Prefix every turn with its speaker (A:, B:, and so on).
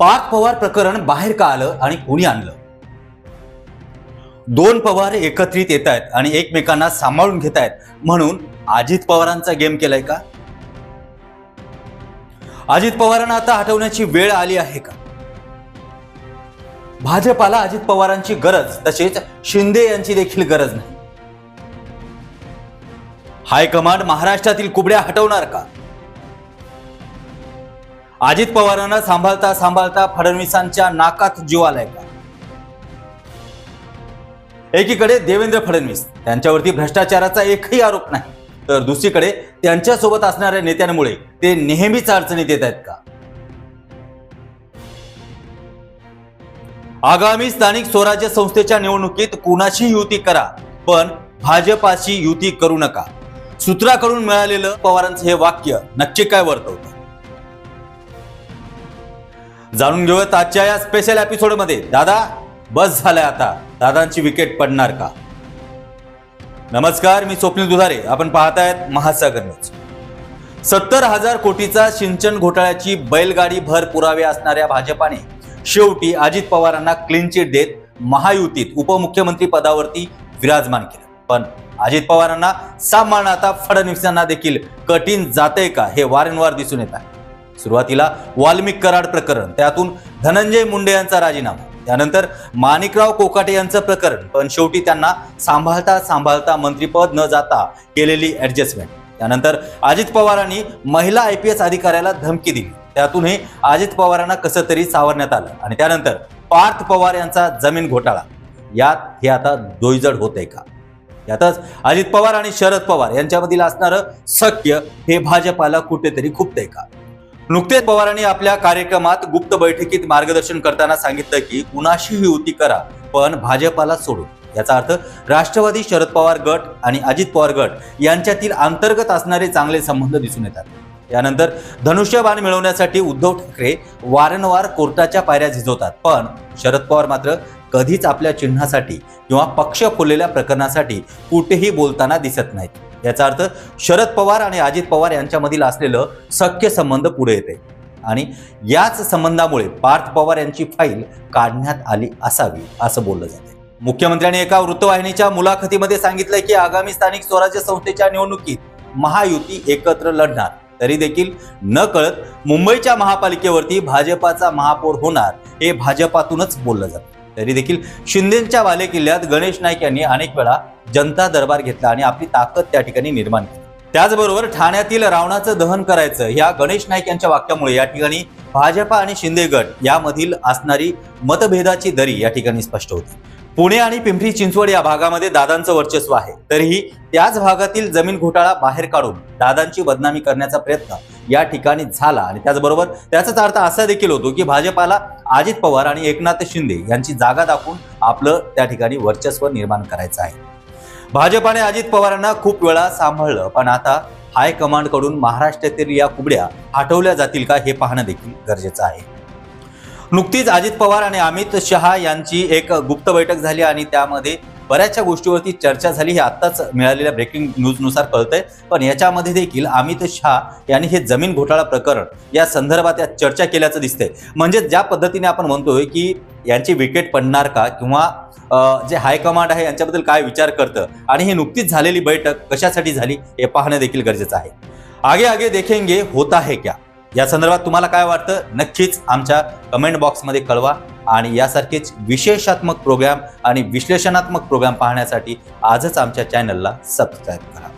A: पाच पवार प्रकरण बाहेर का आलं आणि कुणी आणलं? दोन पवार एकत्रित येत आहेत आणि एकमेकांना सांभाळून घेत आहेत म्हणून अजित पवारांचा गेम केलाय का? अजित पवारांना आता हटवण्याची वेळ आली आहे का? भाजपाला अजित पवारांची गरज तसेच शिंदे यांची देखील गरज नाही. हायकमांड महाराष्ट्रातील कुबड्या हटवणार का? अजित पवारांना सांभाळता सांभाळता फडणवीसांच्या नाकात जीव आलाय का? एकीकडे देवेंद्र फडणवीस त्यांच्यावरती भ्रष्टाचाराचा एकही आरोप नाही. तर दुसरीकडे त्यांच्यासोबत असणाऱ्या नेत्यांमुळे ते नेहमीच अडचणीत येत आहेत का? आगामी स्थानिक स्वराज्य संस्थेच्या निवडणुकीत कुणाशी युती करा पण भाजपाशी युती करू नका. सूत्राकडून मिळालेलं पवारांचं हे वाक्य नक्की काय वर्तवतं? जाणून घेऊयात आजच्या या स्पेशल एपिसोडमध्ये दादा बस झालाय आता. दादांची विकेट पडणार का? नमस्कार मी स्वप्नील दुधारे. आपण पाहतायत महासागर न्यूज सत्तर हजार कोटीचा सिंचन घोटाळ्याची बैलगाडी भर पुरावे असणाऱ्या भाजपाने शेवटी अजित पवारांना क्लीन चिट देत महायुतीत उपमुख्यमंत्री पदावरती विराजमान केलं. पण अजित पवारांना सांभाळणं आता फडणवीसांना देखील कठीण जातंय का हे वारंवार दिसून येत आहे. सुरुवातीला वाल्मिक कराड प्रकरण त्यातून धनंजय मुंडे यांचा राजीनामा. त्यानंतर माणिकराव कोकाटे यांचं प्रकरण पण शेवटी त्यांना सांभाळता सांभाळता मंत्रीपद न जाता केलेली ऍडजस्टमेंट त्यानंतर अजित पवारांनी महिला आय पी एस अधिकाऱ्याला धमकी दिली. त्यातून हे अजित पवारांना कसं तरी सावरण्यात आलं. आणि त्यानंतर पार्थ पवार यांचा जमीन घोटाळा. यात हे आता दोयजड होत आहे का? यातच अजित पवार आणि शरद पवार यांच्यामधील असणारं सख्य हे भाजपाला कुठेतरी खुपतंय का? नुकतेच पवारांनी आपल्या कार्यक्रमात गुप्त बैठकीत मार्गदर्शन करताना सांगितलं की कुणाशीही युती करा पण भाजपाला सोडून. याचा अर्थ राष्ट्रवादी शरद पवार गट आणि अजित पवार गट यांच्यातील अंतर्गत असणारे चांगले संबंध दिसून येतात. यानंतर धनुष्यबाण मिळवण्यासाठी उद्धव ठाकरे वारंवार कोर्टाच्या पायऱ्या झिजवतात पण शरद पवार मात्र कधीच आपल्या चिन्हासाठी किंवा पक्ष फुललेल्या प्रकरणासाठी कुठेही बोलताना दिसत नाहीत. याचा अर्थ शरद पवार आणि अजित पवार यांच्यामधील असलेलं सख्य संबंध पुढे येते. आणि याच संबंधामुळे पार्थ पवार यांची फाईल काढण्यात आली असावी असं बोललं जाते मुख्यमंत्र्यांनी एका वृत्तवाहिनीच्या मुलाखतीमध्ये सांगितलंय की आगामी स्थानिक स्वराज्य संस्थेच्या निवडणुकीत महायुती एकत्र लढणार. तरी देखील न कळत मुंबईच्या महापालिकेवरती भाजपाचा महापौर होणार हे भाजपातूनच बोललं जातं. तरी देखील शिंदेच्या बाले किल्ल्यात गणेश नाईक यांनी अनेक वेळा जनता दरबार घेतला आणि आपली ताकद त्या ठिकाणी निर्माण केली. त्याचबरोबर ठाण्यातील रावणाचं दहन करायचं या गणेश नाईक यांच्या वाक्यामुळे या ठिकाणी भाजपा आणि शिंदे गट यामधील असणारी मतभेदाची दरी या ठिकाणी स्पष्ट होती. पुणे आणि पिंपरी चिंचवड या भागामध्ये दादांचं वर्चस्व आहे. तरीही त्याच भागातील जमीन घोटाळा बाहेर काढून दादांची बदनामी करण्याचा प्रयत्न या ठिकाणी झाला आणि त्याचबरोबर त्याचाच अर्थ असा देखील होतो की भाजपाला अजित पवार आणि एकनाथ शिंदे यांची जागा दाखवून आपलं त्या ठिकाणी वर्चस्व निर्माण करायचं आहे. भाजपाने अजित पवारांना खूप वेळा सांभाळलं पण आता हायकमांडकडून महाराष्ट्रातील या कुबड्या हटवल्या जातील का हे पाहणं देखील गरजेचं आहे. नुकतीच अजित पवार आणि अमित शहा यांची एक गुप्त बैठक झाली आणि त्यामध्ये बऱ्याचशा गोष्टीवरती चर्चा झाली हे आत्ताच मिळालेल्या ब्रेकिंग न्यूजनुसार कळतंय. पण याच्यामध्ये देखील अमित शहा यांनी हे जमीन घोटाळा प्रकरण या संदर्भात यात चर्चा केल्याचं दिसतंय. म्हणजे ज्या पद्धतीने आपण म्हणतोय की यांची विकेट पडणार का किंवा जे हायकमांड आहे यांच्याबद्दल काय विचार करतं आणि ही नुकतीच झालेली बैठक कशासाठी झाली हे पाहणं देखील गरजेचं आहे. आगे आगे देखेंगे होता है क्या? या संदर्भात तुम्हाला काय वाटतं? नक्कीच आमच्या कमेंट बॉक्समध्ये कळवा. आणि यासारखेच विशेषात्मक प्रोग्राम आणि विश्लेषणात्मक प्रोग्राम पाहण्यासाठी आजच आमच्या चॅनलला सबस्क्राईब करा.